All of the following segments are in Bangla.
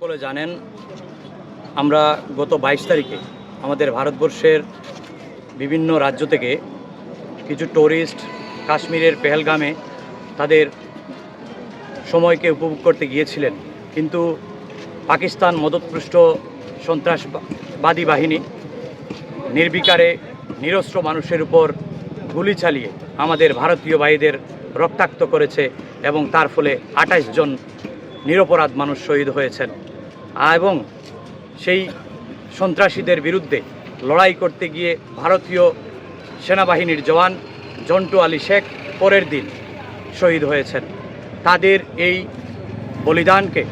সকলে জানেন, আমরা গত বাইশ তারিখে আমাদের ভারতবর্ষের বিভিন্ন রাজ্য থেকে কিছু ট্যুরিস্ট কাশ্মীরের পেহেলগামে তাদের সময়কে উপভোগ করতে গিয়েছিলেন। কিন্তু পাকিস্তান মদতপৃষ্ট সন্ত্রাসবাদী বাহিনী নির্বিকারে নিরস্ত্র মানুষের উপর গুলি চালিয়ে আমাদের ভারতীয় ভাইদের রক্তাক্ত করেছে এবং তার ফলে আঠাশ জন নিরপরাধ মানুষ শহীদ হয়েছেন। এবং সেই সন্ত্রাসীদের বিরুদ্ধে লড়াই করতে গিয়ে ভারতীয় সেনাবাহিনীর জওয়ান জন্টু আলী শেখ পরের দিন শহীদ হয়েছেন। তাদের এই বলিদানকে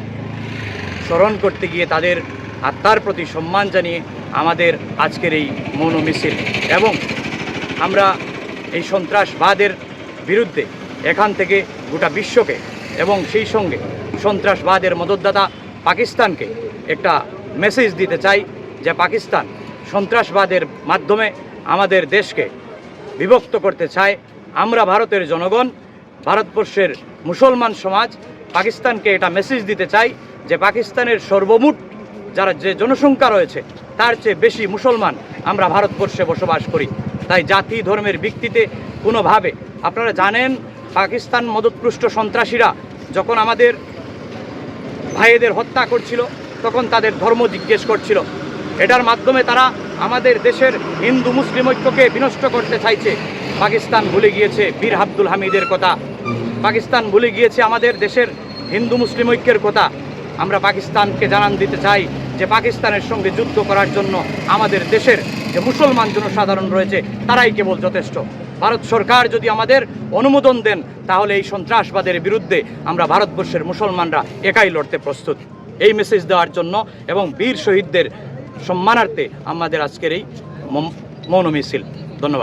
স্মরণ করতে গিয়ে তাদের আত্মার প্রতি সম্মান জানিয়ে আমাদের আজকের এই মৌন মিছিল এবং আমরা এই সন্ত্রাসবাদের বিরুদ্ধে এখান থেকে গোটা বিশ্বকে এবং সেই সঙ্গে সন্ত্রাসবাদের মদতদাতা পাকিস্তানকে একটা মেসেজ দিতে চাই যে পাকিস্তান সন্ত্রাসবাদের মাধ্যমে আমাদের দেশকে বিভক্ত করতে চায়। আমরা ভারতের জনগণ, ভারতবর্ষের মুসলমান সমাজ পাকিস্তানকে এটা মেসেজ দিতে চাই যে পাকিস্তানের সর্বমোট যারা যে জনসংখ্যা রয়েছে, তার চেয়ে বেশি মুসলমান আমরা ভারতবর্ষে বসবাস করি। তাই জাতি ধর্মের ভিত্তিতে কোনোভাবে, আপনারা জানেন, পাকিস্তান মদতপুষ্ট সন্ত্রাসীরা যখন আমাদের ভাইদের হত্যা করছিল, তখন তাদের ধর্ম জিজ্ঞেস করছিল। এটার মাধ্যমে তারা আমাদের দেশের হিন্দু মুসলিম ঐক্যকে বিনষ্ট করতে চাইছে। পাকিস্তান ভুলে গিয়েছে বীর আব্দুল হামিদের কথা। পাকিস্তান ভুলে গিয়েছে আমাদের দেশের হিন্দু মুসলিম ঐক্যের কথা। আমরা পাকিস্তানকে জানান দিতে চাই যে পাকিস্তানের সঙ্গে যুদ্ধ করার জন্য আমাদের দেশের যে মুসলমান জনসাধারণ রয়েছে, তারাই কেবল যথেষ্ট। ভারত সরকার যদি আমাদের অনুমোদন দেন, তাহলে এই সন্ত্রাসবাদের বিরুদ্ধে আমরা ভারতবর্ষের মুসলমানরা একাই লড়তে প্রস্তুত। এই মেসেজ দেওয়ার জন্য এবং বীর শহীদদের সম্মানার্থে আমাদের আজকের এই মৌন মিছিল। ধন্যবাদ।